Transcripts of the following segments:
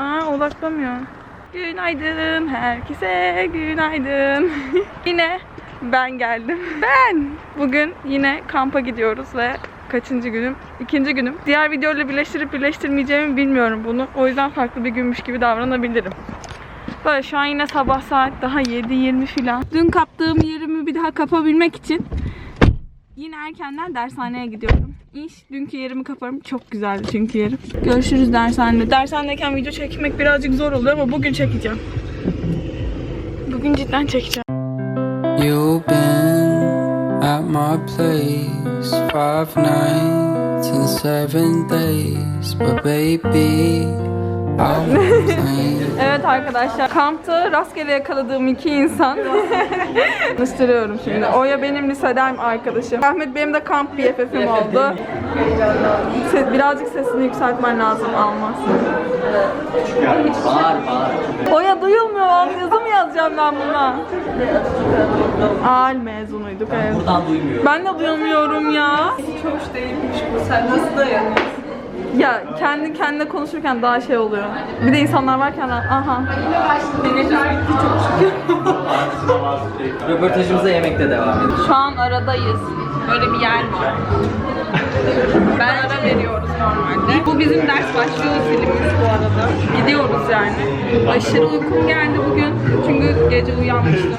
Aa odaklamıyor. Günaydın herkese günaydın. yine ben geldim. Ben. Bugün yine kampa gidiyoruz ve kaçıncı günüm? İkinci günüm. Diğer videoyla birleştirip birleştirmeyeceğimi bilmiyorum bunu. O yüzden farklı bir günmüş gibi davranabilirim. Böyle şu an yine sabah saat daha 7.20 falan. Dün kaptığım yerimi bir daha kapabilmek için yine erkenden dershaneye gidiyorum. İş dünkü yerimi kaparım. Çok güzeldi çünkü yerim. Görüşürüz dershanede. Dershanedeyken video çekmek birazcık zor oluyor ama bugün çekeceğim. Bugün cidden çekeceğim. You've been at my place five nights and seven days, but baby, I won't arkadaşlar kampta rastgele yakaladığım iki insan tanıştırıyorum şimdi. Oya benim liseden arkadaşım. Ahmet benim de kamp BFF'im oldu. Se- birazcık sesini yükseltmen lazım almaz. Bağır bağır. Oya duyulmuyor. Yazı mı yazacağım ben buna? Al mezunuyduk evet. Buradan duymuyor. Ben de duyamıyorum ya. Hiç hoş değilmiş bu. Sen nasıl dayanıyorsun? Ya kendi kendine konuşurken daha şey oluyor. Bir de insanlar varken aha. Röportajımıza yemekte devam edelim. Şu an aradayız. Böyle bir yer var. Ben ara veriyoruz normalde. Bu bizim ders başlıyor filmimiz bu arada. Gidiyoruz yani. Aşırı uykum geldi bugün. Çünkü gece uyanmıştım.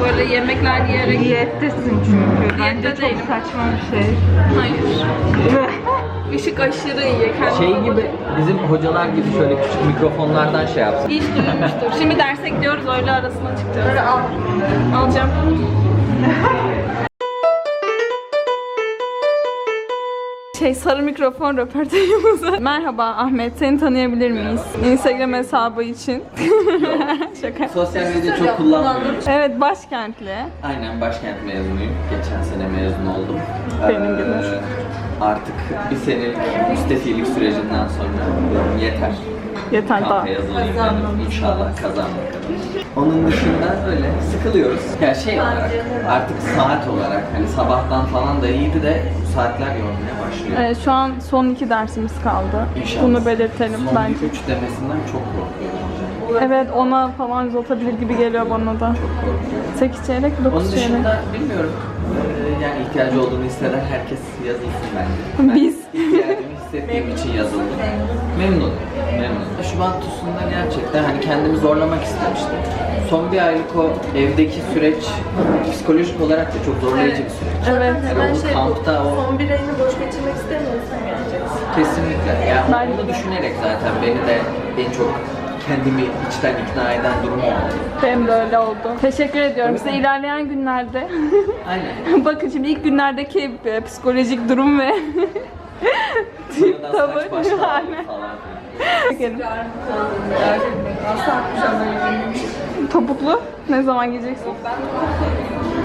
Böyle yemekler yiyerek... Diyettesin çünkü. Bence çok saçma bir şey. Hayır. Işık aşırı iyi. Kendime Şey gibi bizim hocalar gibi şöyle küçük mikrofonlardan şey yapsın. İş duyulmuştur. Şimdi derse gidiyoruz, öğle arasına çıkacağız. Böyle al. Alacağım. Şey sarı mikrofon röportajımıza. Merhaba Ahmet, seni tanıyabilir miyiz? Instagram hesabı için. Şaka. Sosyal medya çok kullanmıyorum. Evet, başkentli. Aynen başkent mezunuyum. Geçen sene mezun oldum. Benim gibi. Artık bir senelik müstefilik sürecinden sonra yeter. Yeter daha. Kampa yazılayım dedim. İnşallah kazanmak kadar. Onun dışında öyle sıkılıyoruz. Ya şey olarak artık saat olarak hani sabahtan falan da iyiydi de saatler yormaya başlıyor. Evet, şu an son iki dersimiz kaldı. İnşallah. Bunu belirtelim Son bence. üç demesinden çok korkuyorum. Evet, ona falan uzatabilir gibi geliyor bana da. Çok korkuyorum. 8 çeyrek, Onun 9 çeyrek. dışında bilmiyorum. Ee, Yani ihtiyacı olduğunu hisseden herkes yazılsın bence. Ben Biz. ihtiyacımı hissettiğim için yazıldım. Memnunum. Memnunum. Şubat TUS'unda gerçekten hani kendimi zorlamak istemiştim. Son bir aylık o evdeki süreç psikolojik olarak da çok zorlayıcı bir süreç. Evet. Hemen o şey bu. kampta o Son bir ayını boş geçirmek istemiyorsan geleceksin. kesinlikle. Yani Ben- onu düşünerek zaten beni de en çok kendimi içten ikna eden durum oldu. Benim de öyle oldu. Teşekkür ediyorum size ilerleyen günlerde. Aynen. Bakın şimdi ilk günlerdeki e, psikolojik durum ve tip Sonradan tavır. saç Aynen. falan. Asla kuşanmayı Topuklu ne zaman giyeceksin? Ben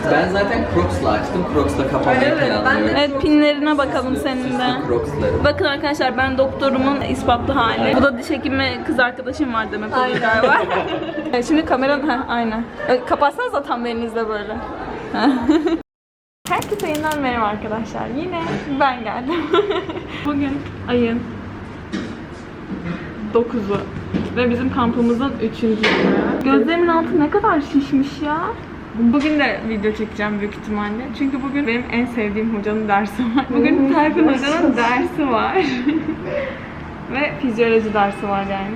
zaten Crocs'la açtım. Crocs'la kapamayı Evet, ben de- planlıyorum. Evet pinlerine bakalım senin de. Crocs'ları. Bakın arkadaşlar ben doktorumun ispatlı hali. Bu da diş hekimi kız arkadaşım var demek oluyor Aynen. galiba. Evet, Şimdi kamera ha aynen. E, Kapatsanız da tam belinizde böyle. Herkese yeniden merhaba arkadaşlar. Yine ben geldim. Bugün ayın 9'u ve bizim kampımızın 3. günü. Gözlerimin altı ne kadar şişmiş ya. Bugün de video çekeceğim büyük ihtimalle. Çünkü bugün benim en sevdiğim hocanın dersi var. Bugün Tayfun hocanın dersi var. ve fizyoloji dersi var yani.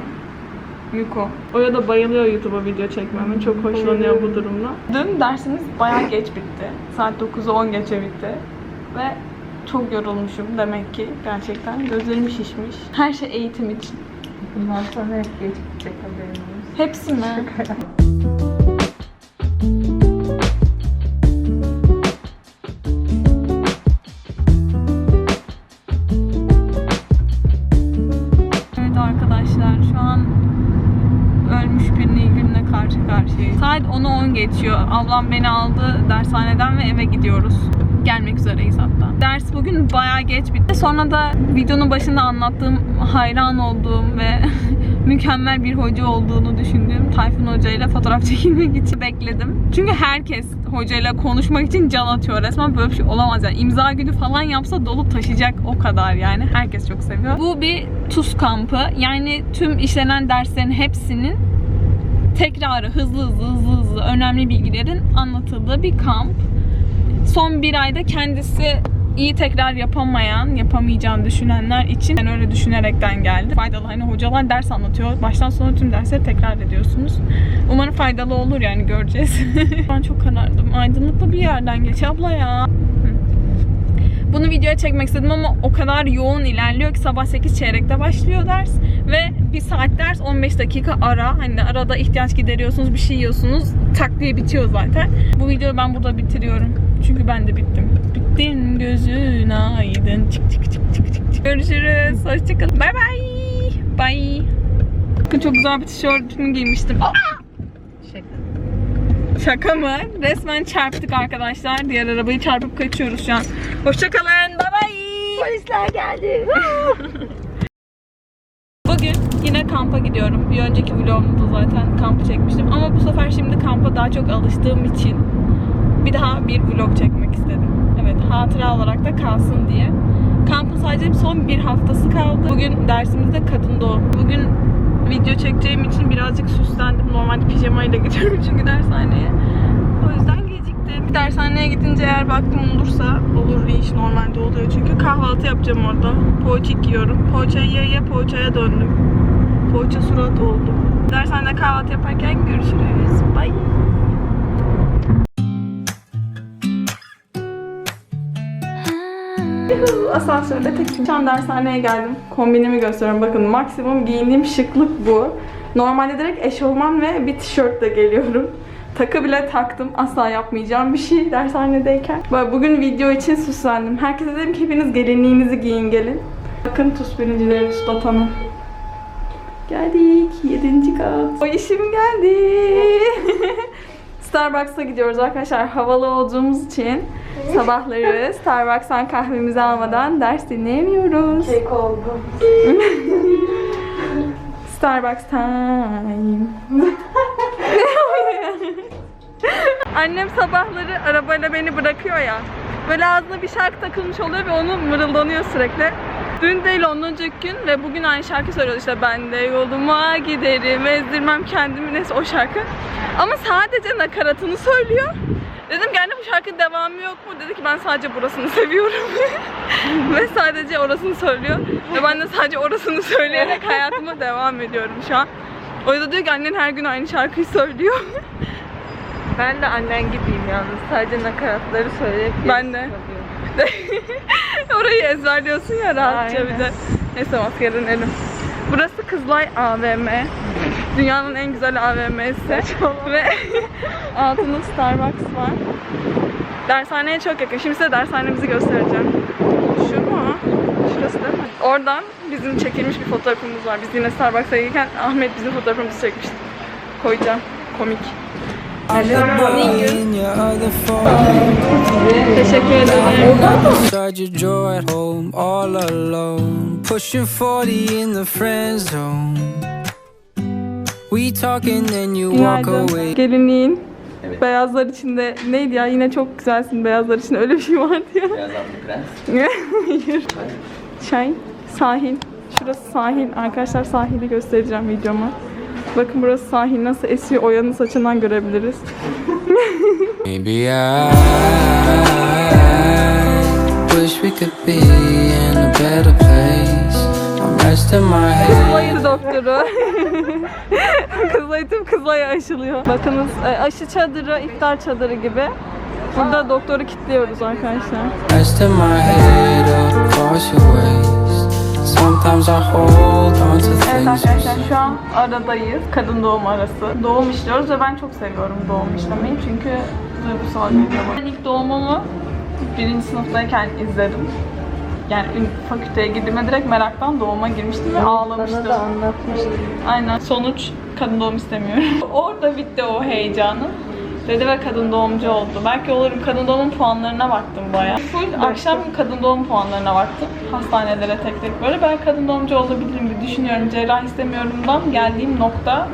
Yuko. Oya da bayılıyor YouTube'a video çekmeme. Çok hoşlanıyor bu durumda. Dün dersimiz bayağı geç bitti. Saat 9'u 10 geçe bitti. Ve çok yorulmuşum demek ki gerçekten. Gözlerim şişmiş. Her şey eğitim için. Bundan sonra hep geç gidecek haberin olsun. Hepsi mi? Ablam beni aldı dershaneden ve eve gidiyoruz. Gelmek üzereyiz hatta. Ders bugün bayağı geç bitti. Sonra da videonun başında anlattığım hayran olduğum ve mükemmel bir hoca olduğunu düşündüğüm Tayfun Hoca ile fotoğraf çekilmek için bekledim. Çünkü herkes hocayla konuşmak için can atıyor resmen böyle bir şey olamaz yani imza günü falan yapsa dolup taşıyacak o kadar yani herkes çok seviyor. Bu bir TUS kampı yani tüm işlenen derslerin hepsinin tekrarı hızlı hızlı hızlı hızlı önemli bilgilerin anlatıldığı bir kamp. Son bir ayda kendisi iyi tekrar yapamayan, yapamayacağını düşünenler için ben öyle düşünerekten geldim. Faydalı hani hocalar ders anlatıyor. Baştan sona tüm dersleri tekrar ediyorsunuz. Umarım faydalı olur yani göreceğiz. ben çok karardım. Aydınlıklı bir yerden geç abla ya. Bunu videoya çekmek istedim ama o kadar yoğun ilerliyor ki sabah 8 çeyrekte başlıyor ders ve bir saat ders 15 dakika ara. Hani arada ihtiyaç gideriyorsunuz, bir şey yiyorsunuz. Tak diye bitiyor zaten. Bu videoyu ben burada bitiriyorum. Çünkü ben de bittim. Bittin gözün aydın. Çık çık çık çık çık. çık. Görüşürüz. Hoşçakalın. Bay bay. Bakın çok güzel bir tişörtümü giymiştim. Aa! Şaka mı? Resmen çarptık arkadaşlar. Diğer arabayı çarpıp kaçıyoruz şu an. Hoşçakalın. Bay bay. Polisler geldi. Bugün yine kampa gidiyorum. Bir önceki vlogumda zaten kampı çekmiştim. Ama bu sefer şimdi kampa daha çok alıştığım için bir daha bir vlog çekmek istedim. Evet hatıra olarak da kalsın diye. Kampın sadece son bir haftası kaldı. Bugün dersimizde kadın doğum. Bugün video çekeceğim için birazcık süslendim. Normalde pijamayla gidiyorum çünkü dershaneye. O yüzden geciktim. Dershaneye gidince eğer vaktim olursa, olur iş normalde oluyor çünkü kahvaltı yapacağım orada. Poğaçik yiyorum. Poğaçayı ye poğaçaya döndüm. Poğaça surat oldu. Dershanede kahvaltı yaparken görüşürüz. Bye. Asansörde tekim. Şu an dershaneye geldim. Kombinimi gösteriyorum. Bakın maksimum giyindiğim şıklık bu. Normalde direkt eşofman ve bir tişörtle geliyorum. Takı bile taktım. Asla yapmayacağım bir şey dershanedeyken. Bak Bugün video için süslendim. Herkese dedim ki hepiniz gelinliğinizi giyin gelin. Bakın TUS birincileri TUS batanı. Geldik. Yedinci kat. O işim geldi. Starbucks'a gidiyoruz arkadaşlar. Havalı olduğumuz için sabahları Starbucks'tan kahvemizi almadan ders dinleyemiyoruz. Kek oldu. Starbucks time. Annem sabahları arabayla beni bırakıyor ya. Böyle ağzına bir şarkı takılmış oluyor ve onu mırıldanıyor sürekli. Dün değil ondan önceki gün ve bugün aynı şarkı söylüyordu işte ben de yoluma giderim ezdirmem kendimi neyse o şarkı. Ama sadece nakaratını söylüyor. Dedim ki anne bu şarkının devamı yok mu? Dedi ki ben sadece burasını seviyorum. ve sadece orasını söylüyor. Ve ben de sadece orasını söyleyerek hayatıma devam ediyorum şu an. O yüzden diyor ki annen her gün aynı şarkıyı söylüyor. Ben de annen gibiyim yalnız. Sadece nakaratları söyleyip Ben de. Orayı ezberliyorsun ya rahatça Aynen. bir de. Neyse maskeye dönelim. Burası Kızılay AVM. Dünyanın en güzel AVM'si. Ve altında Starbucks var. Dershaneye çok yakın. Şimdi size dershanemizi göstereceğim. Şu mu? Şurası değil mi? Oradan bizim çekilmiş bir fotoğrafımız var. Biz yine Starbucks'a gelirken Ahmet bizim fotoğrafımızı çekmişti. Koyacağım. Komik. Teşekkür ederim. Inside your drawer at home, all alone. Pushing 40 in the friend zone. We talking, then you walk Günaydın. Gelinliğin Evet. beyazlar içinde neydi ya yine çok güzelsin beyazlar içinde öyle bir şey vardı ya. Altı prens. Hayır. Çay, sahil. Şurası sahil. Arkadaşlar sahili göstereceğim videoma. Bakın burası sahil nasıl esiyor Oya'nın saçından görebiliriz. Maybe I wish we could be in a better place. I'm resting my head. Doktoru. Kızılay tüm Kızılay'a aşılıyor. Bakınız e, aşı çadırı, iftar çadırı gibi. Burada doktoru kilitliyoruz arkadaşlar. Evet arkadaşlar şu an aradayız. Kadın doğum arası. Doğum işliyoruz ve ben çok seviyorum doğum işlemeyi çünkü duygusal bana. Ben ilk doğumumu birinci sınıftayken izledim. Yani fakülteye girdiğime direkt meraktan doğuma girmiştim ve ağlamıştım. Bana da anlatmıştın. Aynen. Sonuç kadın doğum istemiyorum. Orada bitti o heyecanım. dedi ve kadın doğumcu oldu. Belki olurum kadın doğum puanlarına baktım baya. Full akşam kadın doğum puanlarına baktım. Hastanelere tek tek böyle. Ben kadın doğumcu olabilirim diye düşünüyorum. Cerrah istemiyorumdan geldiğim nokta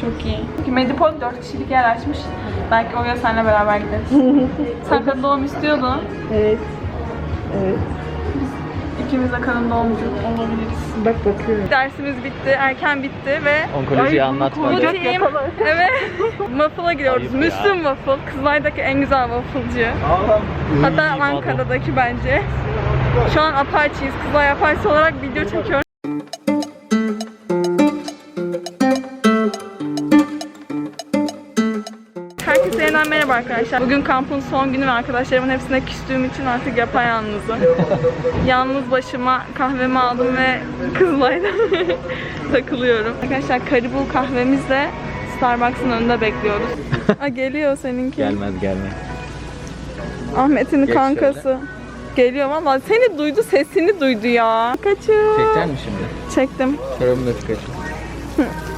çok iyi. Çünkü Medipol 4 kişilik yer açmış. Belki oraya seninle beraber gideriz. Sen kadın doğum istiyordun. Evet. Evet. İkimiz de doğumcu olabiliriz. Bak bakıyorum. Dersimiz bitti, erken bitti ve Onkolojiyi anlatma. bu team, evet, waffle'a gidiyoruz. Ayıp ya. Müslüm Waffle, Kızılay'daki en güzel wafflecı. Hatta Ankara'daki bence. Şu an Apache'yiz, Kızılay Apache olarak video çekiyorum. Arkadaşlar. Bugün kampın son günü ve arkadaşlarımın hepsine küstüğüm için artık yapayalnızım. Yalnız başıma kahvemi aldım ve Kızılay'da takılıyorum. Arkadaşlar Karibu kahvemizle Starbucks'ın önünde bekliyoruz. Aa, geliyor seninki. Gelmez gelmez. Ahmet'in Geç kankası. Geliyor valla seni duydu sesini duydu ya. Kaçıyor. Çekecek misin şimdi? Çektim. Çorabımı da.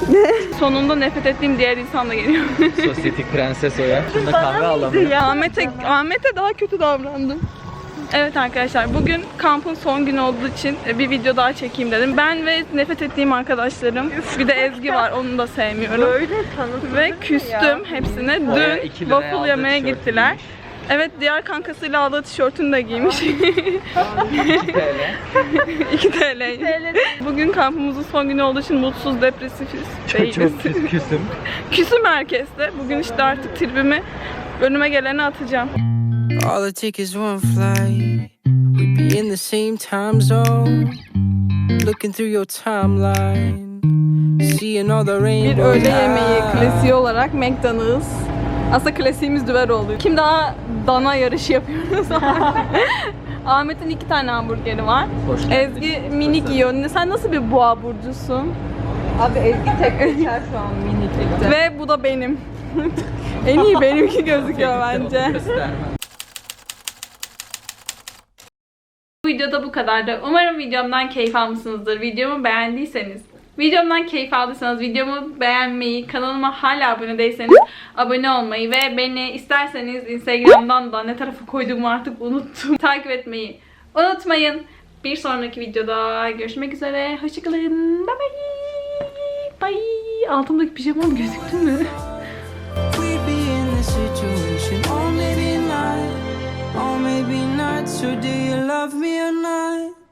Sonunda nefret ettiğim diğer insan da geliyor. Sosyetik prenses o ya. Şunda kahve alamıyor. ya Ahmet'e Ahmet'e daha kötü davrandım. Evet arkadaşlar bugün kampın son günü olduğu için e, bir video daha çekeyim dedim. Ben ve nefret ettiğim arkadaşlarım. Bir de Ezgi var onu da sevmiyorum. Böyle Ve küstüm ya? hepsine. Dün waffle yemeye gittiler. Evet diğer kankasıyla aldığı tişörtünü de giymiş. 2 TL. 2 TL. Bugün kampımızın son günü olduğu için mutsuz, depresifiz. Değiliz. Çok küs küsüm. Küsüm herkeste. Bugün işte artık tribimi önüme geleni atacağım. All it takes is one flight. We'd be in the same time zone. Looking through your timeline. Seeing all the Bir rainbows. öğle yemeği klasiği olarak McDonald's. Aslında klasiğimiz düver oldu. Kim daha dana yarışı yapıyoruz? Ahmet'in iki tane hamburgeri var. Hoş. Ezgi minik yiyor. Sen nasıl bir boğa burcusun? Abi Ezgi tek geçer şu an miniklikte. Ve bu da benim. en iyi benimki gözüküyor bence. Bu videoda bu kadardı. Umarım videomdan keyif almışsınızdır. Videomu beğendiyseniz, videomdan keyif aldıysanız videomu beğenmeyi, kanalıma hala abone değilseniz abone olmayı ve beni isterseniz Instagram'dan da ne tarafa koyduğumu artık unuttum. Takip etmeyi unutmayın. Bir sonraki videoda görüşmek üzere. Hoşçakalın. Bye bye. Bye. Altımdaki pijamam gözüktü mü? We'd be in this situation. Or maybe not. Or maybe not so deep.